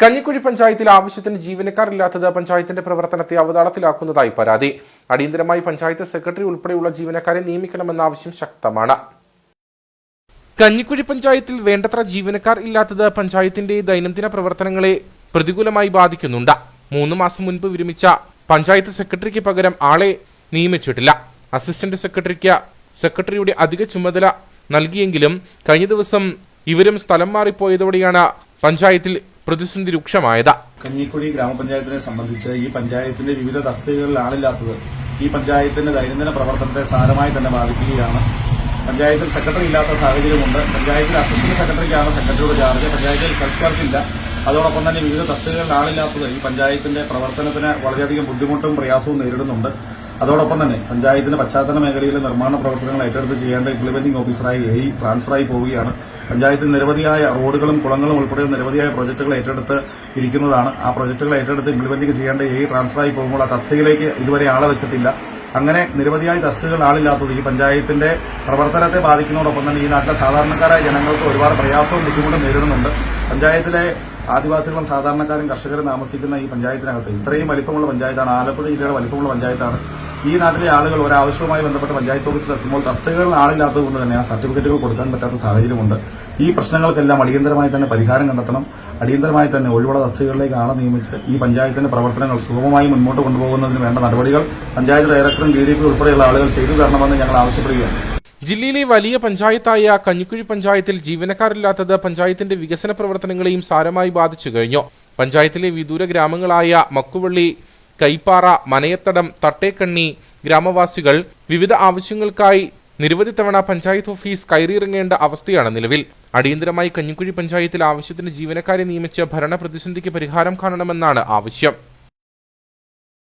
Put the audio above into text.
കഞ്ഞിക്കുഴി പഞ്ചായത്തിൽ ആവശ്യത്തിന് ജീവനക്കാർ ജീവനക്കാരില്ലാത്തത് പഞ്ചായത്തിന്റെ പ്രവർത്തനത്തെ അവതാളത്തിലാക്കുന്നതായി പരാതി. അടിയന്തരമായി പഞ്ചായത്ത് സെക്രട്ടറി ഉൾപ്പെടെയുള്ള ജീവനക്കാരെ നിയമിക്കണമെന്ന ആവശ്യം ശക്തമാണ്. കഞ്ഞിക്കുഴി പഞ്ചായത്തിൽ വേണ്ടത്ര ജീവനക്കാർ ഇല്ലാത്തത് പഞ്ചായത്തിന്റെ ദൈനംദിന പ്രവർത്തനങ്ങളെ പ്രതികൂലമായി ബാധിക്കുന്നുണ്ട്. മൂന്ന് മാസം മുൻപ് വിരമിച്ച പഞ്ചായത്ത് സെക്രട്ടറിക്ക് പകരം ആളെ നിയമിച്ചിട്ടില്ല. അസിസ്റ്റന്റ് സെക്രട്ടറിക്ക് സെക്രട്ടറിയുടെ അധിക ചുമതല നൽകിയെങ്കിലും കഴിഞ്ഞ ദിവസം ഇവരും സ്ഥലം മാറിപ്പോയതോടെയാണ് പഞ്ചായത്തിൽ പ്രതിസന്ധി രൂക്ഷമായത്. കഞ്ഞിക്കുഴി ഗ്രാമപഞ്ചായത്തിനെ സംബന്ധിച്ച് ഈ പഞ്ചായത്തിന്റെ വിവിധ തസ്തികകളിൽ ആളില്ലാത്തത് ഈ പഞ്ചായത്തിന്റെ ദൈനംദിന പ്രവർത്തനത്തെ സാരമായി തന്നെ ബാധിക്കുകയാണ്. പഞ്ചായത്തിൽ സെക്രട്ടറി ഇല്ലാത്ത സാഹചര്യമുണ്ട്. പഞ്ചായത്തിൽ അസിസ്റ്റന്റ് സെക്രട്ടറിക്കാണ് സെക്രട്ടറിയുടെ ചാർജ്. പഞ്ചായത്തിൽ കൽക്കാർക്കില്ല അതോടൊപ്പം തന്നെ വിവിധ തസ്തികകളിൽ ആളില്ലാത്തത് ഈ പഞ്ചായത്തിന്റെ പ്രവർത്തനത്തിന് വളരെയധികം ബുദ്ധിമുട്ടും പ്രയാസവും നേരിടുന്നുണ്ട്. അതോടൊപ്പം തന്നെ പഞ്ചായത്തിന്റെ പശ്ചാത്തല മേഖലയിലെ നിർമ്മാണ പ്രവർത്തനങ്ങൾ ഏറ്റെടുത്ത് ചെയ്യേണ്ട ഇംപ്ലിമെന്റിംഗ് ഓഫീസറായി എ ട്രാൻസ്ഫറായി പോവുകയാണ്. പഞ്ചായത്തിൽ നിരവധിയായ റോഡുകളും കുളങ്ങളും ഉൾപ്പെടെ നിരവധിയായ പ്രോജക്ടുകൾ ഏറ്റെടുത്ത് ഇരിക്കുന്നതാണ്. ആ പ്രോജക്ടുകൾ ഏറ്റെടുത്ത് ഇംപ്ലിമെന്റിംഗ് ചെയ്യേണ്ട എ ട്രാൻസ്ഫറായി പോകുമ്പോൾ ആ തസ്തികയിലേക്ക് ഇതുവരെ ആളെ വെച്ചിട്ടില്ല. അങ്ങനെ നിരവധിയായ തസ്തികൾ ആളില്ലാത്തത് ഈ പഞ്ചായത്തിന്റെ പ്രവർത്തനത്തെ ബാധിക്കുന്നതോടൊപ്പം തന്നെ ഈ നാട്ടിലെ സാധാരണക്കാരായ ജനങ്ങൾക്ക് ഒരുപാട് പ്രയാസവും ബുദ്ധിമുട്ടും നേരിടുന്നുണ്ട്. പഞ്ചായത്തിലെ ആദിവാസികളും സാധാരണക്കാരും കർഷകരും താമസിക്കുന്ന ഈ പഞ്ചായത്തിനകത്ത് ഇത്രയും വലിപ്പമുള്ള പഞ്ചായത്താണ്. ആലപ്പുഴ ജില്ലയുടെ വലിപ്പമുള്ള പഞ്ചായത്താണ്. ഈ നാട്ടിലെ ആളുകൾ ഒരാവശ്യവുമായി ബന്ധപ്പെട്ട് പഞ്ചായത്ത് ഓഫീസിൽ എത്തുമ്പോൾ തസ്തികകൾ ആളില്ലാത്തത് കൊണ്ട് തന്നെ ആ സർട്ടിഫിക്കറ്റുകൾ കൊടുക്കാൻ പറ്റാത്ത സാഹചര്യമുണ്ട്. ഈ പ്രശ്നങ്ങൾക്കെല്ലാം അടിയന്തരമായി തന്നെ പരിഹാരം കണ്ടെത്തണം. അടിയന്തരമായി തന്നെ ഒഴിവുള്ള തസ്തികകളിലേക്ക് ആളെ നിയമിച്ച് ഈ പഞ്ചായത്തിന്റെ പ്രവർത്തനങ്ങൾ സുഗമമായി മുന്നോട്ട് കൊണ്ടുപോകുന്നതിന് വേണ്ട നടപടികൾ പഞ്ചായത്ത് ഡയറക്ടറും ഡി ഡി പി ഉൾപ്പെടെയുള്ള ആളുകൾ ചെയ്തു തരണമെന്ന് ഞങ്ങൾ ആവശ്യപ്പെടുകയാണ്. ജില്ലയിലെ വലിയ പഞ്ചായത്തായ കഞ്ഞിക്കുഴി പഞ്ചായത്തിൽ ജീവനക്കാരില്ലാത്തത് പഞ്ചായത്തിന്റെ വികസന പ്രവർത്തനങ്ങളെയും സാരമായി ബാധിച്ചു കഴിഞ്ഞു. പഞ്ചായത്തിലെ വിദൂര ഗ്രാമങ്ങളായ മക്കുവള്ളി കൈപ്പാറ മനയത്തടം തട്ടേക്കണ്ണി ഗ്രാമവാസികൾ വിവിധ ആവശ്യങ്ങൾക്കായി നിരവധി തവണ പഞ്ചായത്ത് ഓഫീസ് കയറിയിറങ്ങേണ്ട അവസ്ഥയാണ് നിലവിൽ. അടിയന്തരമായി കഞ്ഞിക്കുഴി പഞ്ചായത്തിൽ ആവശ്യത്തിന് ജീവനക്കാരെ നിയമിച്ച് ഭരണ പ്രതിസന്ധിക്ക് പരിഹാരം കാണണമെന്നാണ് ആവശ്യം.